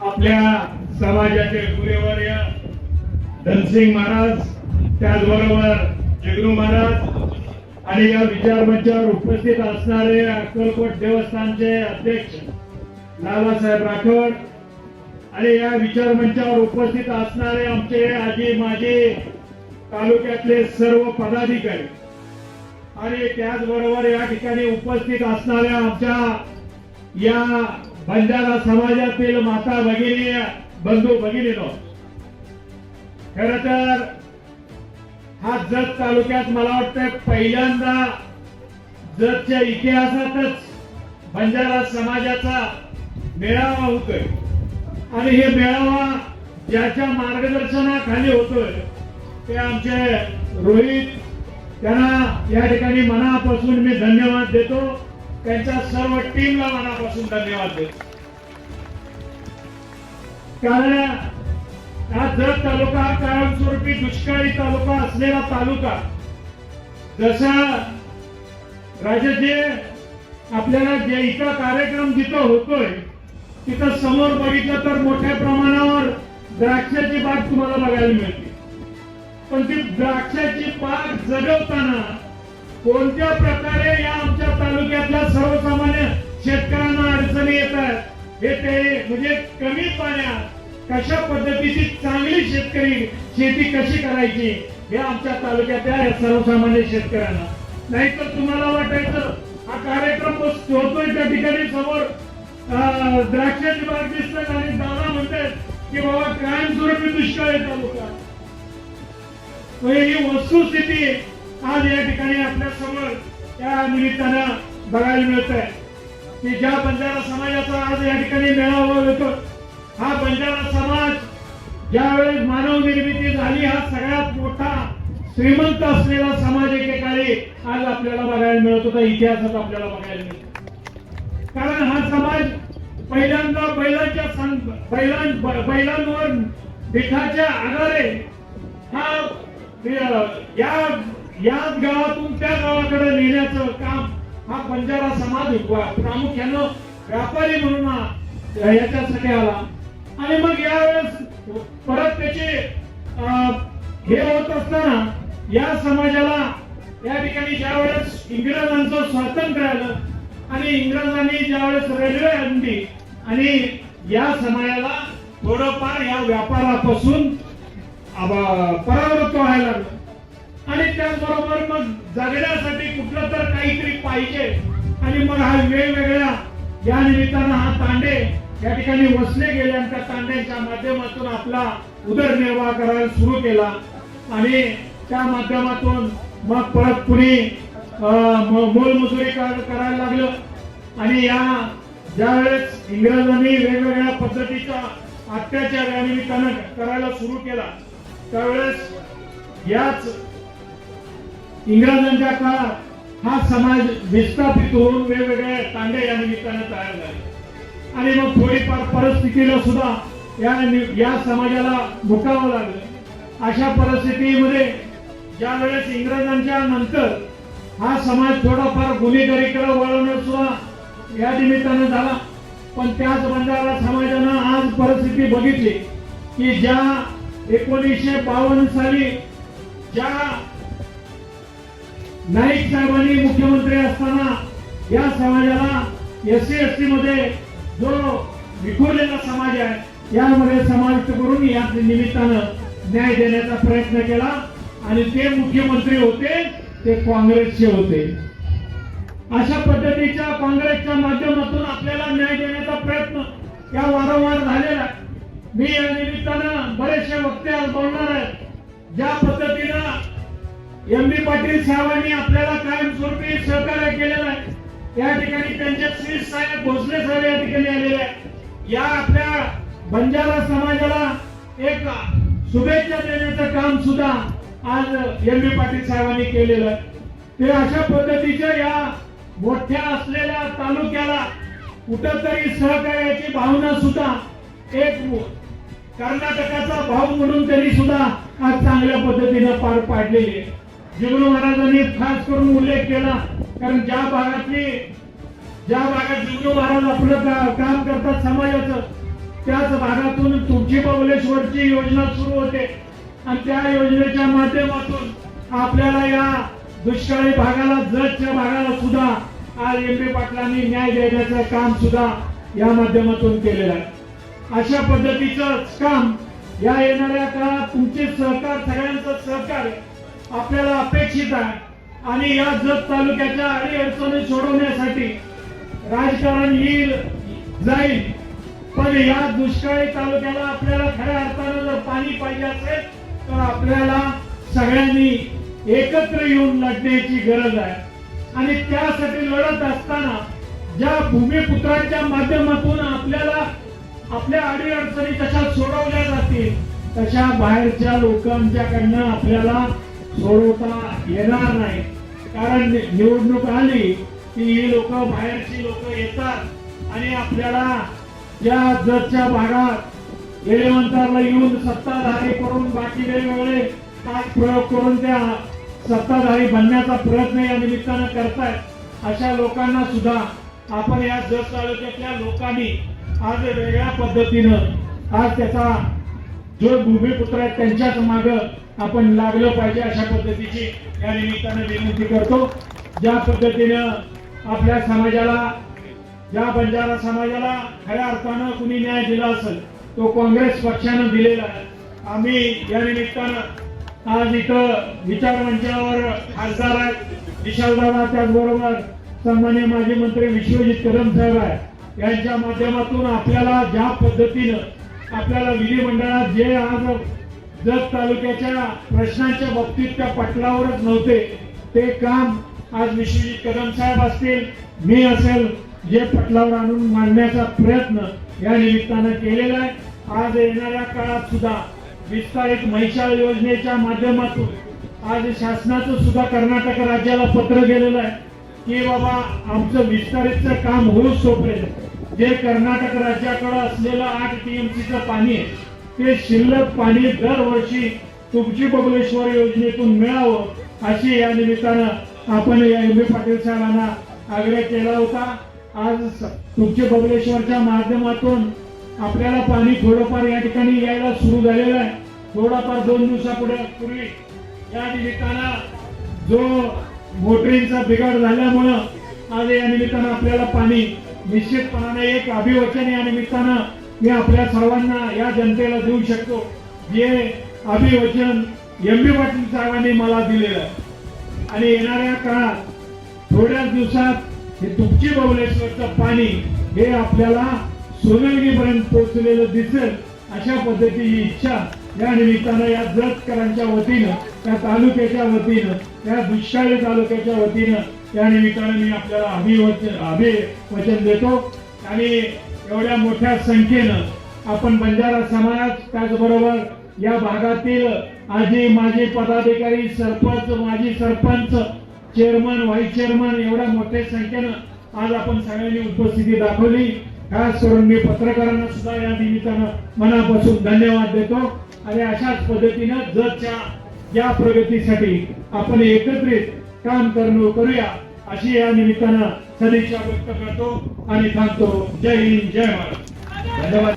आपल्या समाजाचे गुरेवर्य धनसिंग महाराज त्याचबरोबर जगनू महाराज आणि या विचार मंचावर उपस्थित असणारे अक्कलकोट देवस्थानचे अध्यक्ष लालासाहेब राठोड आणि या विचार मंचावर उपस्थित असणारे आमचे आजी माजी तालुक्यातले सर्व पदाधिकारी आणि त्याचबरोबर या ठिकाणी उपस्थित असणाऱ्या आमच्या या बंजारा समाजातील माता भगिनी बंधू भगिनीनो खर तर हा जत तालुक्यात मला वाटतं पहिल्यांदा जतच्या इतिहासातच बंजारा समाजाचा मेळावा होतोय. आणि हे मेळावा ज्याच्या मार्गदर्शनाखाली होतोय ते आमचे रोहित त्यांना या ठिकाणी मनापासून मी धन्यवाद देतो. त्यांच्या सर्व टीमला मनापासून धन्यवाद देतो. कारण हा जत तालुका हा कायमस्वरूपी दुष्काळी तालुका असलेला तालुका जसा राजाजी आपल्याला जे इथं कार्यक्रम जिथं होतोय तिथं समोर बघितलं तर मोठ्या प्रमाणावर द्राक्षाची बाग तुम्हाला बघायला मिळते. पण ती द्राक्षाची बाग जगवताना कोणत्या प्रकारे या आमच्या तालुक्यातल्या सर्वसामान्य शेतकऱ्यांना अडचणी येतात? हे ते म्हणजे कमी पाण्यात कशा पद्धतीची चांगली शेतकरी शेती कशी करायची हे आमच्या तालुक्यातल्या सर्वसामान्य शेतकऱ्यांना. नाहीतर तुम्हाला वाटायचं हा कार्यक्रम होतोय त्या ठिकाणी समोर द्राक्षाची बाग दिसतात आणि दादा म्हणतात की बाबा कायमस्वरूपी दुष्काळ आहे तालुका म्हणजे ही वस्तुस्थिती आज या ठिकाणी आपल्यासमोर त्या निमित्तानं बघायला मिळत आहे की ज्या बंजारा समाजाचा आज या ठिकाणी मेळावा होतो हा बंजारा समाज ज्यावेळेस मानव निर्मिती झाली हा सगळ्यात मोठा श्रीमंत असलेला समाज एकेकाळी आज आपल्याला बघायला मिळत होता इतिहासात आपल्याला बघायला मिळतो कारण हा समाज पहिल्यांदा बैलांच्या सं- बैलां बैलांवर पिठाच्या आधारे हा या याच गावातून त्या गावाकडे नेण्याचं काम हा बंजारा समाज व- प्रामुख्यानं व्यापारी म्हणून याच्यासाठी आला. आणि मग यावेळेस परत त्याचे हे होत असताना या समाजाला या ठिकाणी ज्यावेळेस इंग्रजांचं स्वातंत्र्य आलं आणि इंग्रजांनी ज्यावेळेस रेल्वे आणली आणि या समाजाला थोडंफार या व्यापारापासून परावृत्त व्हायला लागलं. आणि त्याचबरोबर मग जगण्यासाठी कुठलं तर काहीतरी पाहिजे. आणि मग हा वेगवेगळ्या या निमित्तानं हा तांडे या ठिकाणी वसले गेले आणि त्या तांड्यांच्या माध्यमातून आपला उदरनिर्वाह करायला सुरू केला. आणि त्या माध्यमातून मग परत कुणी अं, मोलमजुरी करायला लागलं. आणि या ज्यावेळेस इंग्रजांनी वेगवेगळ्या पद्धतीचा अत्याचार या निमित्तानं करायला सुरू केला त्यावेळेस याच इंग्रजांच्या काळात हा समाज विस्थापित होऊन वेगवेगळ्या तांड्या या निमित्तानं तयार झाले. आणि मग थोडीफार परिस्थितीला सुद्धा या या समाजाला मुकावं लागलं. अशा परिस्थितीमध्ये ज्या वेळेस इंग्रजांच्या नंतर हा समाज थोडाफार गुन्हेगारीकडे वळवणं सुद्धा या निमित्तानं झाला. पण त्याच बंजारा समाजानं आज परिस्थिती बघितली की ज्या एकोणीसशे बावन्न साली ज्या नाईक साहेबांनी मुख्यमंत्री असताना या समाजाला एस सी एस टी मध्ये जो विखुरलेला समाज आहे यामध्ये समाविष्ट करून या निमित्तानं न्याय देण्याचा प्रयत्न केला आणि ते मुख्यमंत्री होते ते काँग्रेसचे होते. अशा पद्धतीच्या काँग्रेसच्या माध्यमातून आपल्याला न्याय देण्याचा प्रयत्न या वारंवार झालेला आहे. मी या निमित्तानं बरेचसे वक्ते आज बोलणार आहेत. ज्या पद्धतीनं एम बी पाटील साहेबांनी आपल्याला कायमस्वरूपी सहकार्य केलेलं आहे. या ठिकाणी त्यांचे श्री साहेब भोसले साहेब या ठिकाणी आलेले आहेत. या आपल्या बंजारा समाजाला एक शुभेच्छा देण्याचं काम सुद्धा आज एम बी पाटील साहेबांनी केलेलं आहे. ते अशा पद्धतीच्या या मोठ्या असलेल्या तालुक्याला कुठंतरी सहकार्याची भावना सुद्धा एक कर्नाटकाचा भाव म्हणून त्यांनी सुद्धा आज चांगल्या पद्धतीनं पार पाडलेली आहे. जिगणू महाराजांनी खास करून उल्लेख केला कारण ज्या भागातली ज्या भागात जिगणू महाराज आपलं काम करतात समाजाचं त्याच भागातून तुमची बबलेश्वरची योजना सुरू होते. आणि त्या योजनेच्या माध्यमातून आपल्याला या दुष्काळी भागाला जतच्या भागाला सुद्धा आज एम पी पाटलांनी न्याय देण्याचं काम सुद्धा या माध्यमातून केलेलं आहे. अशा पद्धतीचं काम या येणाऱ्या काळात तुमचे सहकार सगळ्यांचं सहकार्य आपल्याला अपेक्षित आहे. आणि या जत तालुक्याच्या अडी अडचणी सोडवण्यासाठी राजकारण येईल जाईल. पण या दुष्काळी तालुक्याला आपल्याला खऱ्या अर्थानं जर पाणी पाहिजे असेल तर आपल्याला सगळ्यांनी एकत्र येऊन लढण्याची गरज आहे. आणि त्यासाठी लढत असताना ज्या भूमिपुत्रांच्या माध्यमातून आपल्याला आपल्या अडी अडचणी तशा सोडवल्या जातील तशा बाहेरच्या लोकांच्याकडनं आपल्याला सोडवता येणार नाही. कारण निवडणूक आली की ही लोक बाहेरची लोक येतात आणि आपल्याला ज्या जतच्या भागात येळेवंतारला येऊन सत्ताधारी करून बाकी वेगवेगळे पाच प्रयोग करून त्या सत्ताधारी बनण्याचा प्रयत्न या निमित्तानं करतायत. अशा लोकांना सुद्धा आपण या जत तालुक्यातल्या लोकांनी आज वेगळ्या पद्धतीनं आज त्याचा जो भूमिपुत्र आहेत त्यांच्याच माग आपण लागलं पाहिजे अशा पद्धतीची या निमित्तानं विनंती करतो. ज्या पद्धतीनं आपल्या समाजाला ज्या बंजारा समाजाला खऱ्या अर्थानं कुणी न्याय दिला असेल तो काँग्रेस पक्षानं दिलेला आहे. आम्ही या निमित्तानं आज इथं विचार मंचावर खासदार आहेत. विशालदादा त्याचबरोबर सन्मान्य माजी मंत्री विश्वजित कदम साहेब आहे यांच्या माध्यमातून आपल्याला ज्या पद्धतीनं आपल्याला विधिमंडळात जे आज जत तालुक्याच्या प्रश्नांच्या बाबतीत त्या पटलावरच नव्हते ते काम आज विश्वजित कदम साहेब असतील मी असेल जे पटलावर आणून मांडण्याचा प्रयत्न या निमित्तानं केलेला आहे. आज येणाऱ्या काळात सुद्धा विस्तारित महिषाळ योजनेच्या माध्यमातून आज शासनाचं सुद्धा कर्नाटक राज्याला पत्र गेलेलं आहे की बाबा आमचं विस्तारितचं काम होऊच तोपर्यंत. जे कर्नाटक राज्याकडे असलेलं आठ टीएमसीचं पाणी आहे ते शिल्लक पाणी दरवर्षी तुमची बबलेश्वर योजनेतून मिळावं अशी या निमित्तानं आपण एम बी पाटील साहेबांना आग्रह केला होता. आज स- तुमचे बबलेश्वरच्या माध्यमातून आपल्याला पाणी थोडंफार या ठिकाणी यायला सुरू झालेलं आहे. थोडाफार दोन दिवसापुढे पूर्वी या निमित्तानं जो मोटरींचा बिघाड झाल्यामुळं आज या निमित्तानं आपल्याला पाणी निश्चितपणाने एक अभिवचन या निमित्तानं मी आपल्या सर्वांना या जनतेला देऊ शकतो जे अभिवचन एम बी पाटील साहेबांनी मला दिलेलं आणि येणाऱ्या काळात थोड्याच दिवसात हे तुपची बवलेश्वरचं पाणी हे आपल्याला सोनलगीपर्यंत पोहोचलेलं दिसेल अशा पद्धतीची इच्छा या निमित्तानं या जतकरांच्या वतीनं त्या तालुक्याच्या वतीनं या दुष्काळी तालुक्याच्या वतीनं या निमित्तानं मी आपल्याला अभिवचन अभिवचन देतो. आणि एवढ्या मोठ्या संख्येनं आपण बंजारा समाज त्याचबरोबर या भागातील आजी माजी पदाधिकारी सरपंच माजी सरपंच चेअरमन व्हाईस चेअरमन एवढ्या मोठ्या संख्येनं आज आपण सगळ्यांनी उपस्थिती दाखवली. खास करून मी पत्रकारांना सुद्धा या निमित्तानं मनापासून धन्यवाद देतो. आणि अशाच पद्धतीनं जगच्या या प्रगतीसाठी आपण एकत्रित काम करणं करूया अशी या निमित्तानं सदिच्छा व्यक्त करतो आणि थांबतो जय हिंद जय महाराज धन्यवाद.